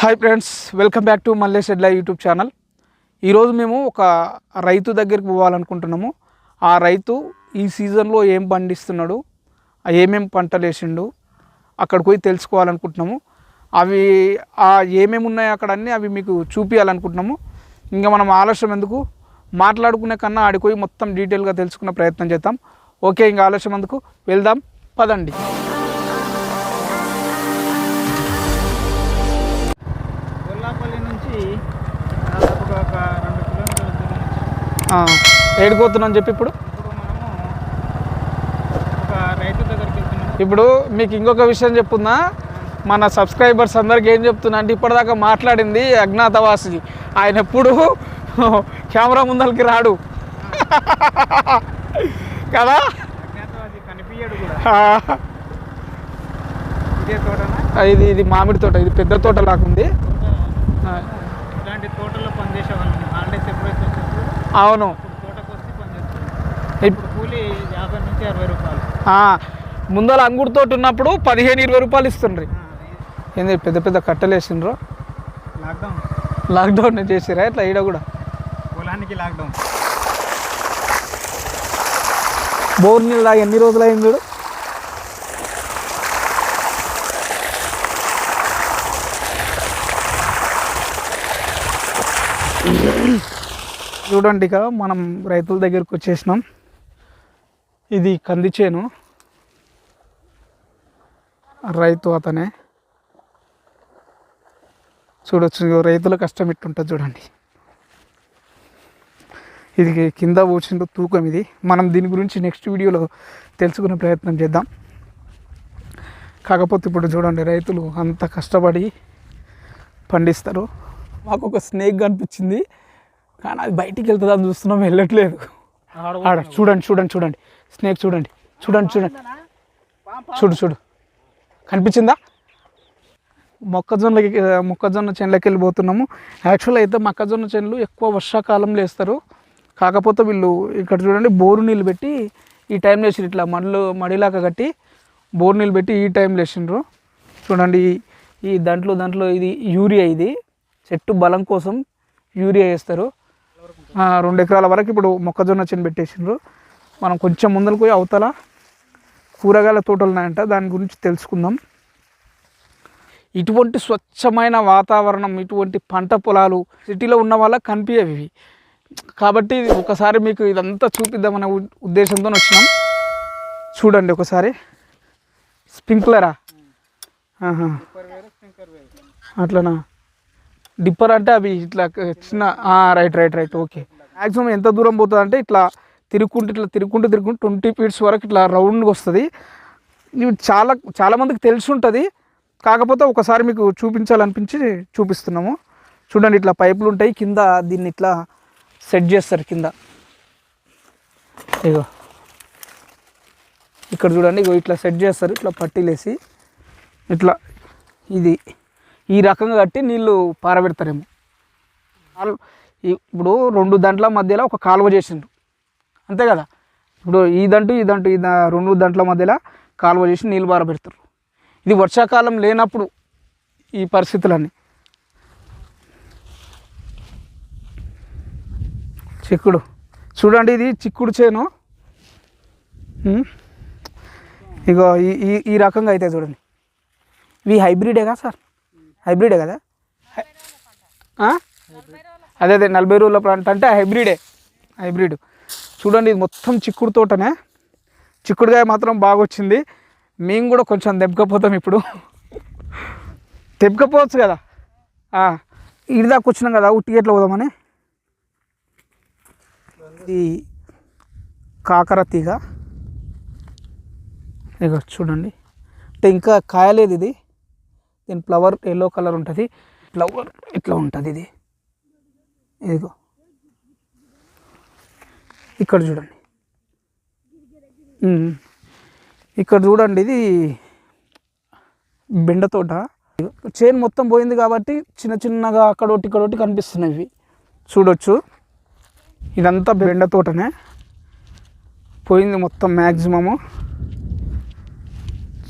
Hi friends welcome back to Mallesh Edla YouTube channel ఈరోజు మేము ఒక రైతు దగ్గరికి పోవాలనుకుంటున్నాము. ఆ రైతు ఈ సీజన్లో ఏం పండిస్తున్నాడు ఏమేం పంటలు వేసిండు అక్కడికి పోయి తెలుసుకోవాలనుకుంటున్నాము. అవి ఆ ఏమేమి ఉన్నాయి అక్కడ అన్నీ అవి మీకు చూపించాలనుకుంటున్నాము ఇంకా మనం ఆలస్యం ఎందుకు? మాట్లాడుకునే కన్నా ఆడిపోయి మొత్తం డీటెయిల్గా తెలుసుకునే ప్రయత్నం చేద్దాం. ఓకే ఇంకా ఆలస్యం ఎందుకు? వెళ్దాం పదండి. ఏడిపోతున్నాం చెప్పి ఇప్పుడు? ఇప్పుడు మీకు ఇంకొక విషయం చెప్పుందా మన సబ్స్క్రైబర్స్ అందరికి ఏం చెప్తున్నా అంటే ఇప్పటిదాకా మాట్లాడింది అజ్ఞాతవాసి ఆయన ఎప్పుడు కెమెరా ముందరికి రాడు. కదా? ఇదే ఇది మామిడి తోట ఇది పెద్ద తోట లాగుంది. ఇలాంటి తోటల్లో పనిచేసే వచ్చినప్పుడు అవును. ముందర అంగుడు తోట ఉన్నప్పుడు పదిహేను ఇరవై రూపాయలు ఇస్తుండ్రి. ఏంది పెద్ద పెద్ద కట్టెలు వేసిండ్రు? లాక్డౌన్. చేసిరా ఇట్లా ఈడ కూడా? పొలానికి లాక్డౌన్. బోర్ నీళ్ళు ఎన్ని రోజులు అయింది చూడు? చూడండి ఇక మనం రైతుల దగ్గరికి వచ్చేసినాం. ఇది కంది చేను. రైతు అతనే. చూడొచ్చు రైతుల కష్టం ఇట్టుంటుంది చూడండి. ఇది కింద పోసిండు తూకం ఇది. మనం దీని గురించి నెక్స్ట్ వీడియోలో తెలుసుకునే ప్రయత్నం చేద్దాం. కాకపోతే ఇప్పుడు చూడండి రైతులు అంత కష్టపడి పండిస్తారు. మాకు ఒక స్నేక్ కనిపించింది. కానీ అది బయటికి వెళ్తుందని చూస్తున్నాం వెళ్ళట్లేదు. ఆడ చూడండి చూడండి చూడండి. స్నేక్ చూడండి చూడండి చూడండి. చూడు చూడు. కనిపించిందా? మొక్కజొన్నలకి మొక్కజొన్న చేనులకి వెళ్ళిపోతున్నాము. యాక్చువల్ అయితే మొక్కజొన్న చేనులు ఎక్కువ వర్షాకాలంలో వేస్తారు కాకపోతే వీళ్ళు ఇక్కడ చూడండి బోరు నీళ్ళు పెట్టి ఈ టైంలో వేసిండ్రు ఇట్లా మడిలో మడిలాగా కట్టి బోరు నీళ్ళు పెట్టి ఈ టైంలో వేసిండ్రు చూడండి ఈ- దాంట్లో దాంట్లో ఇది యూరియా ఇది. చెట్టు బలం కోసం యూరియా వేస్తారు. రెండు ఎకరాల వరకు ఇప్పుడు మొక్కజొన్న చిన్న పెట్టేసిండ్రు. మనం కొంచెం ముందరకు పోయి అవతల కూరగాయల తోటలు ఉన్నాయంట దాని గురించి తెలుసుకుందాం. ఇటువంటి స్వచ్ఛమైన వాతావరణం ఇటువంటి పంట పొలాలు సిటీలో ఉన్న వాళ్ళకి కనిపించేవి ఇవి. కాబట్టి ఒకసారి మీకు ఇదంతా చూపిద్దామనే ఉ- ఉద్దేశంతో వచ్చినాం. చూడండి ఒకసారి. స్ప్రింక్లరా? అట్లనా? డిప్పర్ అంటే అవి ఇట్లా చిన్న right right right okay maximum ఎంత దూరం పోతుంది అంటే ఇట్లా తిరుక్కుంటూ ఇట్లా తిరుక్కుంటూ తిరుక్కుంటూ ట్వంటీ ఫీట్స్ వరకు ఇట్లా రౌండ్గా వస్తుంది. ఇవి చాలా చాలామందికి తెలిసి ఉంటుంది. కాకపోతే ఒకసారి మీకు చూపించాలనిపించి చూపిస్తున్నాము. చూడండి ఇట్లా పైపులు ఉంటాయి. కింద దీన్ని ఇట్లా సెట్ చేస్తారు కింద. ఇగో. ఇక్కడ చూడండి ఇగో ఇట్లా సెట్ చేస్తారు. ఇట్లా పట్టీలేసి ఇట్లా ఇది. ఈ రకంగా కట్టి నీళ్ళు పారబెడతారేమో. ఇప్పుడు రెండు దంట్ల మధ్యలో ఒక కాలువ చేసిండ్రు. అంతే కదా? ఇప్పుడు ఈ దంటు ఈ దంటు ఈ రెండు దంట్ల మధ్యలో కాలువ చేసి నీళ్ళు పారబెడతారు. ఇది వర్షాకాలం లేనప్పుడు ఈ పరిస్థితులన్నీ. చిక్కుడు. చూడండి ఇది చిక్కుడు చేను. ఇగో ఈ ఈ- ఈ రకంగా అయితే చూడండి. ఇవి హైబ్రిడే కదా సార్? హైబ్రిడే కదా? అదే అదే నలభై రోజుల పంట అంటే హైబ్రిడే. హైబ్రిడ్. చూడండి ఇది మొత్తం చిక్కుడు తోటనే. చిక్కుడుకాయ మాత్రం బాగా వచ్చింది మేము కూడా కొంచెం దెబ్బకపోతాం ఇప్పుడు. తెప్పకపోవచ్చు కదా? ఆ, దాకా వచ్చినాం కదా ఉట్టి ఎట్లా పోదామని? ఈ కాకర తీగ. ఇక చూడండి. అంటే ఇంకా కాయలేదు ఇది. దీని ఫ్లవర్ ఎల్లో కలర్ ఉంటుంది. ఫ్లవర్ ఇట్లా ఉంటుంది ఇది? ఇదిగో. ఇక్కడ చూడండి. ఇక్కడ చూడండి ఇది బెండ తోట. మొత్తం పోయింది కాబట్టి చిన్న చిన్నగా అక్కడోటి ఇక్కడోటి కనిపిస్తున్నాయి ఇవి. చూడొచ్చు. ఇదంతా బెండ తోటనే. పోయింది మొత్తం మ్యాక్సిమము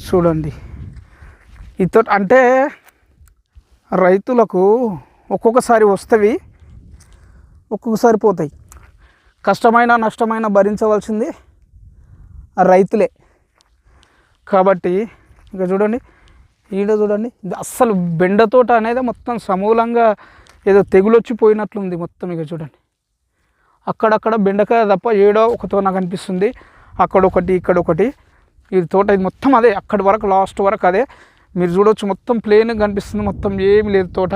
చూడండి. ఈ తోట అంటే రైతులకు ఒక్కొక్కసారి వస్తవి ఒక్కొక్కసారి పోతాయి. కష్టమైన నష్టమైన భరించవలసింది రైతులే. కాబట్టి ఇక చూడండి ఈడ చూడండి అస్సలు బెండ తోట అనేది మొత్తం సమూలంగా ఏదో తెగులొచ్చిపోయినట్లుంది మొత్తం ఇక చూడండి. అక్కడక్కడ బెండకాయ తప్ప ఏడో ఒకతో నాకు అనిపిస్తుంది. అక్కడ ఒకటి ఇక్కడ ఒకటి తోట ఇది మొత్తం అదే అక్కడి వరకు లాస్ట్ వరకు అదే. మీరు చూడవచ్చు మొత్తం ప్లేన్ కనిపిస్తుంది. మొత్తం ఏమి లేదు తోట.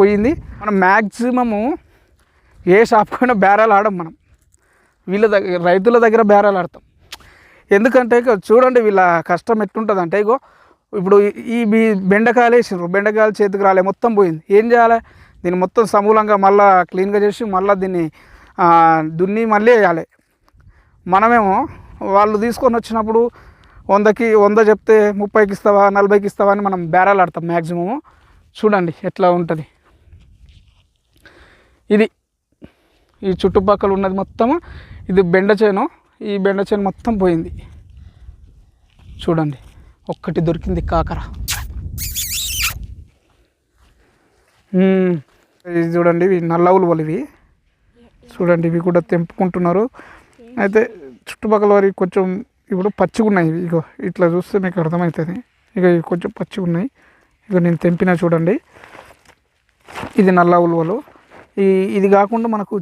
పోయింది. మనం మ్యాక్సిమము ఏ షాప్కైనా అయినా బేరాలు ఆడం మనం. వీళ్ళ దగ్గర రైతుల దగ్గర బేరాలు ఆడతాం. ఎందుకంటే చూడండి వీళ్ళ కష్టం ఎట్లుంటుంది అంటే ఇగో ఇప్పుడు ఈ- బీ- బెండకాయలు వేసిండ్రు బెండకాయలు చేతికి రాలే మొత్తం పోయింది. ఏం చేయాలి? దీన్ని మొత్తం సమూలంగా మళ్ళీ క్లీన్గా చేసి మళ్ళీ దీన్ని దున్ని మళ్ళీ వేయాలి. మనమేమో వాళ్ళు తీసుకొని వచ్చినప్పుడు వందకి వంద చెప్తే ముప్పైకి ఇస్తావా నలభైకి ఇస్తావా అని మనం బేరాలు ఆడతాం మ్యాక్సిమము చూడండి ఎట్లా ఉంటుంది. ఇది ఈ చుట్టుపక్కల ఉన్నది మొత్తం ఇది బెండ చేను ఈ బెండ చేను మొత్తం పోయింది. చూడండి ఒక్కటి దొరికింది కాకర. ఇది చూడండి ఇవి నల్ల ఉలువలు ఇవి. చూడండి ఇవి కూడా తెంపుకుంటున్నారు. అయితే చుట్టుపక్కల వారికి కొంచెం ఇప్పుడు పచ్చిగున్నాయి. ఇగో ఇట్లా చూస్తే మీకు అర్థమవుతుంది ఇక ఇవి కొంచెం పచ్చిగున్నాయి. ఇక నేను తెంపిన చూడండి. ఇది నల్ల ఉలువలు. ఈ ఇది కాకుండా మనకు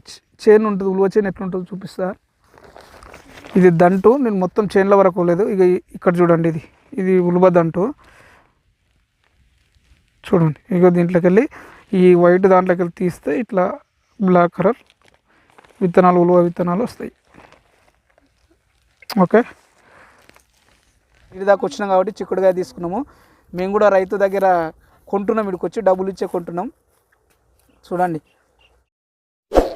చేను ఉంటుంది. ఉలువ చేను ఎట్లుంటుందో చూపిస్తా. ఇది దంటు. నేను మొత్తం చేనుల వరకు లేదు. ఇక ఇక్కడ చూడండి ఇది. ఇది ఉలువ దంటు. చూడండి. ఇక దీంట్లోకి వెళ్ళి ఈ వైట్ దాంట్లోకి వెళ్ళి తీస్తే ఇట్లా బ్లాక్ కలర్ విత్తనాలు ఉలువ విత్తనాలు వస్తాయి. ఓకే? ఇటు దాకా వచ్చినాం కాబట్టి చిక్కుడుగా తీసుకున్నాము. మేము కూడా రైతు దగ్గర కొంటున్నాం ఇక్కడికి వచ్చి డబ్బులు ఇచ్చే కొంటున్నాం. చూడండి.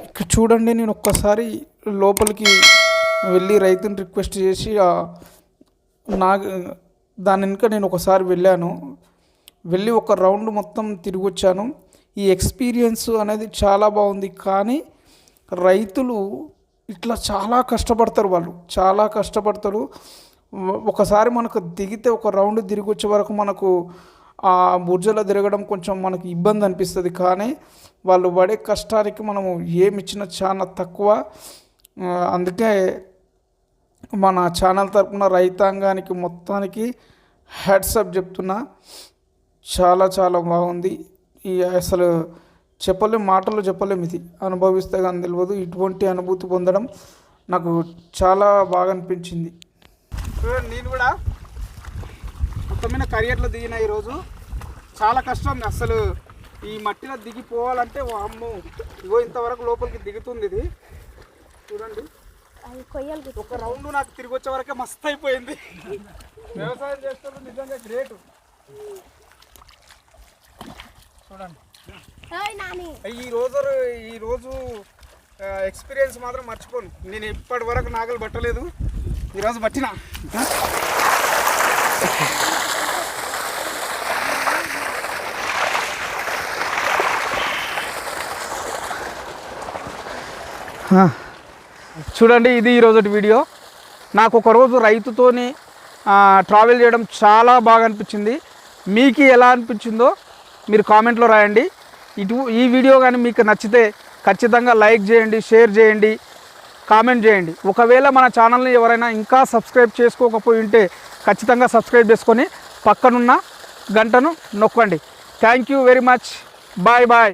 ఇక్కడ చూడండి నేను ఒక్కసారి లోపలికి వెళ్ళి రైతుని రిక్వెస్ట్ చేసి నా దాని వెనుక నేను ఒకసారి వెళ్ళాను. వెళ్ళి ఒక రౌండ్ మొత్తం తిరిగి వచ్చాను. ఈ ఎక్స్పీరియన్స్ అనేది చాలా బాగుంది. కానీ రైతులు ఇట్లా చాలా కష్టపడతారు వాళ్ళు. చాలా కష్టపడతారు. ఒకసారి మనకు దిగితే ఒక రౌండ్ తిరిగి వచ్చే వరకు మనకు ఆ బుర్జలో తిరగడం కొంచెం మనకి ఇబ్బంది అనిపిస్తుంది. కానీ వాళ్ళు పడే కష్టానికి మనము ఏమి ఇచ్చినా చాలా తక్కువ. అందుకే మన ఛానల్ తరపున రైతాంగానికి మొత్తానికి హెడ్సప్ చెప్తున్నా. చాలా చాలా బాగుంది. ఈ అసలు చెప్పలేం మాటలు చెప్పలేం ఇది. అనుభవిస్తే కానీ తెలియదు. ఇటువంటి అనుభూతి పొందడం నాకు చాలా బాగా అనిపించింది. నేను కూడా మొత్తం మీద కరియర్లో దిగిన ఈరోజు. చాలా కష్టం అసలు ఈ మట్టిలో దిగిపోవాలంటే అమ్ము ఇగో ఇంతవరకు లోపలికి దిగుతుంది ఇది. చూడండి. ఒక రౌండ్ నాకు తిరిగి వచ్చే వరకే మస్తు అయిపోయింది. వ్యవసాయం చేస్తున్నారు నిజంగా గ్రేట్. చూడండి. ఈ రోజు ఈ రోజు ఎక్స్పీరియన్స్ మాత్రం మర్చిపోను. నేను ఇప్పటి వరకు నాగలు పట్టలేదు. ఈరోజు పట్టిన చూడండి ఇది ఈరోజు వీడియో. నాకు ఒకరోజు రైతుతోని ట్రావెల్ చేయడం చాలా బాగా అనిపించింది. మీకు ఎలా అనిపించిందో మీరు కామెంట్లో రాయండి. ఇటు ఈ వీడియో కానీ మీకు నచ్చితే ఖచ్చితంగా లైక్ చేయండి షేర్ చేయండి. కామెంట్ చేయండి. ఒకవేళ మన ఛానల్ని ఎవరైనా ఇంకా సబ్స్క్రైబ్ చేసుకోకపోయి ఉంటే ఖచ్చితంగా సబ్స్క్రైబ్ చేసుకొని పక్కనున్న గంటను నొక్కండి. Thank you very much bye bye